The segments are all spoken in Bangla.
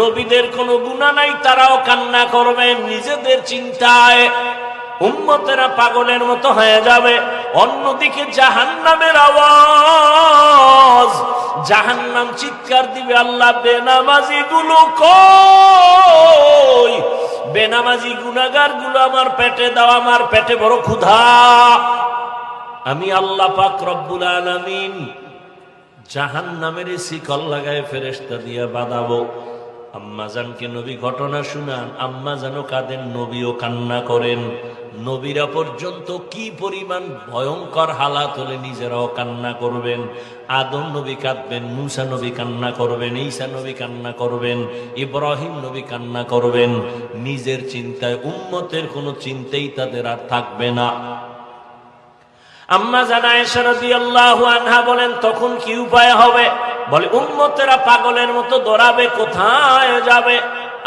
নবীদের কোনো গুণা নাই, তারাও কান্না করবেন নিজেদের চিন্তায় উম্মতেরা পাগলের মতো হয়ে যাবে। অন্যদিকে জাহান্নামের আওয়াজ, জাহান্নাম চিৎকার দিবে, আল্লাহ, বেনামাজি গুলো কই? বেনামাজি গুনাগারগুলো আমার পেটে দাও, আমার পেটে বড় ক্ষুধা। আমি আল্লাহ পাক রব্বুল আলামিন জাহান নামের শিকল লাগায় ফেরেস্তা দিয়া বাঁধাবো। আম্মাজানকে নবী ঘটনা শুনান, আম্মা যেন কাঁদেন, নবীও কান্না করেন। নবীরা পর্যন্ত কি পরিমাণ ভয়ঙ্কর হালাত হলে নিজেরাও কান্না করবেন। আদম নবী কাঁদবেন, মুসা নবী কান্না করবেন, ঈসা নবী কান্না করবেন, ইব্রাহিম নবী কান্না করবেন। নিজের চিন্তায়, উম্মতের কোনো চিন্তাই তাদের আর থাকবে না। আম্মা জানা রাদিয়াল্লাহু আনহা বলেন, তখন কি উপায় হবে? বলে, উম্মতেরা পাগলের মতো দৌড়াবে, কোথায় যাবে?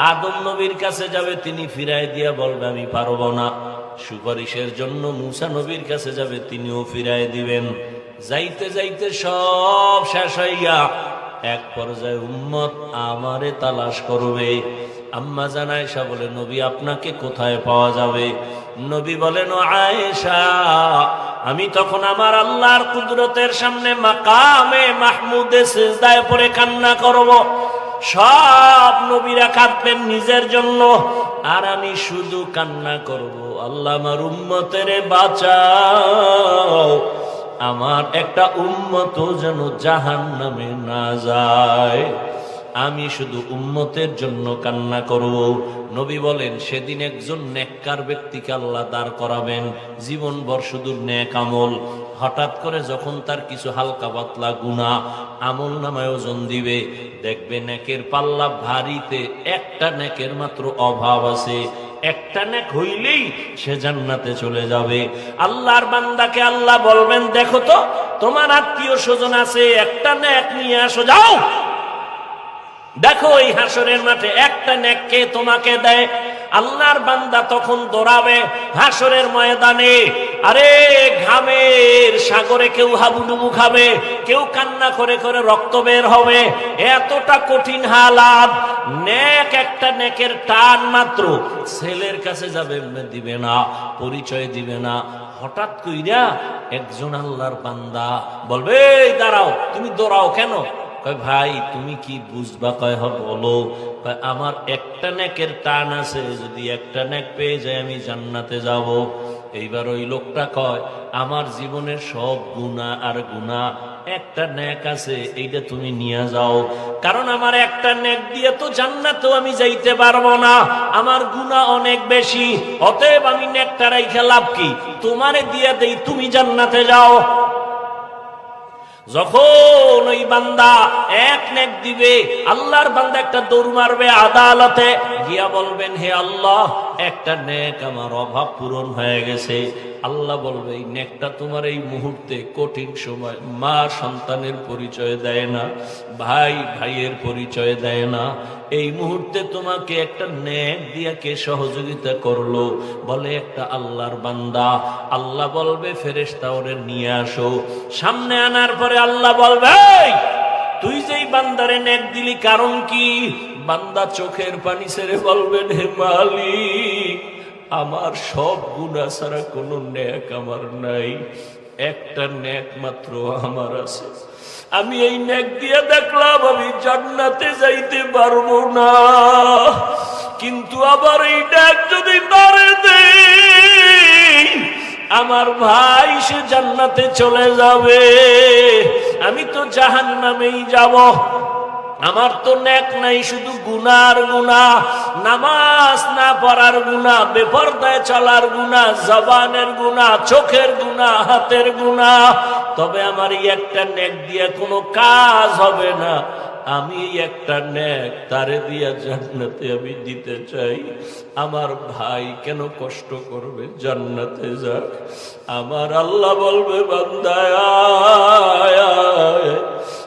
আদম নবীর কাছে যাবে, তিনি ফিরাই দিয়া বলবে, আমি পারব না। সুপারিশের জন্য মুসা নবীর কাছে যাবে, তিনিও ফিরাই দিবেন। যাইতে যাইতে সব শেষ হইয়া এক পর্যায়ে উম্মত আমারে তালাশ করবে। আম্মা জানায়সা বলে, নবী আপনাকে কোথায় পাওয়া যাবে? নবী বলেন আয়েশা আমি তখন আমার আল্লাহর কুদরতের সামনে মাকামে মাহমুদে সেজদায় পরে কান্না করব। সব নবীরা কাঁদবেন নিজের জন্য। আর আমি শুধু কান্না করব। আল্লাহ আমার উম্মতের বাঁচাও। আমার একটা উম্মত যেন জাহান নামে না যায়। আমি শুধু উম্মতের জন্য কান্না করব। নবী বলেন, সেদিন একজন নেককার ব্যক্তিকে আল্লাহ দাঁড় করাবেন। জীবনভর শুধু নেক আমল। হঠাৎ করে যখন তার কিছু হালকা পাতলা গুণা আমল নামায় ওজন দিবে, দেখবে নেকের পাল্লা ভারীতে একটা নেকের মাত্র অভাব আছে। একটা নেক হইলেই সে জান্নাতে চলে যাবে। আল্লাহর বান্দাকে আল্লাহ বলবেন, দেখো তো, তোমার আত্মীয় স্বজন আছে, একটা নেক নিয়ে আসো, যাও দেখো এই হাসরের মাঠে একটা নেককে তোমাকে দেয়? আল্লাহর বান্দা তখন দৌড়াবে হাসরের ময়দানে। আরে ঘামের সাগরে কেউ হাবুডুবু খাবে, কেউ কান্না করে করে রক্ত বের হবে। এতটা কঠিন হালাত। নেক একটা নেকের টান মাত্র। ছেলের কাছে যাবে, দিবে না, পরিচয় দিবে না। হঠাৎ কইরা একজন আল্লাহর বান্দা বলবে দাঁড়াও, তুমি দৌড়াও কেন? কয়, ভাই, তুমি কি বুঝবা? কয় হ বলো। কয়, আমার একটা নেকের টান আছে, যদি একটা নেক পেয়ে যায়, আমি জান্নাতে যাব। এইবার ওই লোকটা কয়, আমার জীবনের সব গুণা আর গুণা একটা নেক আছে, এইটা তুমি নিয়ে যাও। কারণ আমার একটা নেক দিয়ে তো জান্নাতেও আমি যাইতে পারব না। আমার গুণা অনেক বেশি, অতএব আমি নেকটা রাইখে লাভ কি? তোমারে দিয়ে দেই, তুমি জান্নাতে যাও। যখন ওই বান্দা এক নেক দিবে আল্লাহর বান্দা একটা দৌড় মারবে আদালতে গিয়া বলবেন হে আল্লাহ একটা নেক আমার অভাব পূরণ হয়ে গেছে। আল্লাহ বলবে এই নেকটা তোমার এই মুহূর্তে কঠিন সময় মা সন্তানের পরিচয় দেয় না ভাই ভাইয়ের পরিচয় দেয় না। এই মুহূর্তে তোমাকে একটা নেক দিয়া কে সহযোগিতা করল? বলে একটা আল্লাহর বান্দা। আল্লাহ বলবে ফেরেশতা ওরে নিয়ে আসো। সামনে আনার পরে আল্লাহ বলবে "এই, তুই যেই বান্দারে নেক দিলি কারণ কি? বান্দা চোখের পানি ছেড়ে বলবেন হে মালিক, আমার সব গুণা ছাড়া কোনো ন্যাক আমার নাই। একটা ন্যাক মাত্র আমার আছে। আমি এই ন্যাক দিয়ে দেখলাম আমি জান্নাতে যাইতে পারব না। কিন্তু আবার এই ন্যাক যদি তারে দেই, আমার ভাই সে জান্নাতে চলে যাবে। আমি তো জাহান নামেই যাব। আমার তো ন্যাক নাই, শুধু গুনার গুনা নামাজ না পড়ার গুনা বেপরদায় চলার গুনা জবানের গুনা চোখের গুনা হাতের গুনা তবে আমার একটা ন্যাক দিয়ে কোনো কাজ হবে না। আমি একটা ন্যাক তারে দিয়া জান্নাতে আমি দিতে চাই আমার ভাই কেন কষ্ট করবে জান্নাতে যাক আমার আল্লাহ বলবে।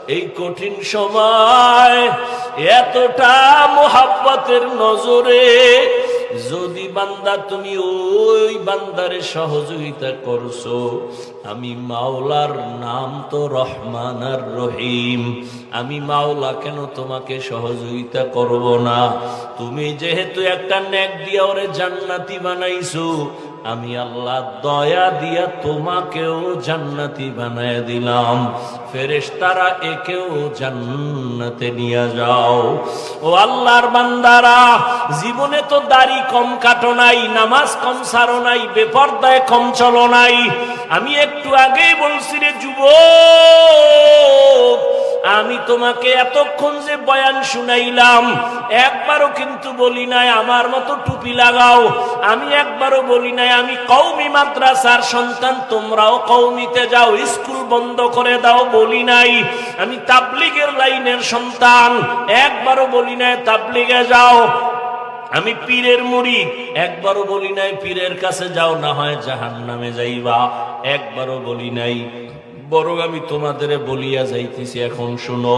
এই কঠিন সময় এতটা মোহাব্বতের নজরে যদি বান্দা তুমি ওই বান্দারে সহযোগিতা করছ, আমি মাওলার নাম তো রহমান আর রহিম। আমি মাওলা কেন তোমাকে সহযোগিতা করব না? তুমি যেহেতু একটা ন্যাক দিয়া ওরে জান্নাতি বানাইছো আমি আল্লাহ দয়া দিয়া তোমাকেও জান্নাতি বানায় দিলাম। ফেরেশতারা একেও জান্নাতে নিয়ে যাও। ও আল্লাহর বান্দারা, জীবনে তো দাড়ি কম কাটো নাই, নামাজ কম সারো নাই, বেপর্দায় কম চলো নাই। আমি একটু আগেই বলছি রে যুবক আমি তোমাকে এতক্ষণ যে বয়ান শুনাইলাম, একবারও কিন্তু বলি নাই, আমার মতো টুপি লাগাও। আমি একবারও বলি নাই, আমি কৌমি মাদ্রাসার সন্তান, তোমরাও কৌমিতে যাও, স্কুল বন্ধ করে দাও বলি নাই। আমি তাবলিগের লাইনের সন্তান, একবারও বলি নাই, তাবলিগে যাও। আমি পীরের মুড়ি, একবারও বলি নাই, পীরের কাছে যাও, না হয় জাহান নামে যাইবা। একবারও বলি নাই। বরং আমি তোমাদের বলিয়া যাইতেছি, এখন শুনো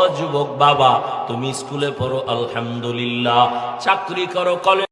অযুবক যুবক বাবা, তুমি স্কুলে পড়ো, আলহামদুলিল্লাহ। চাকরি করো, কলেজ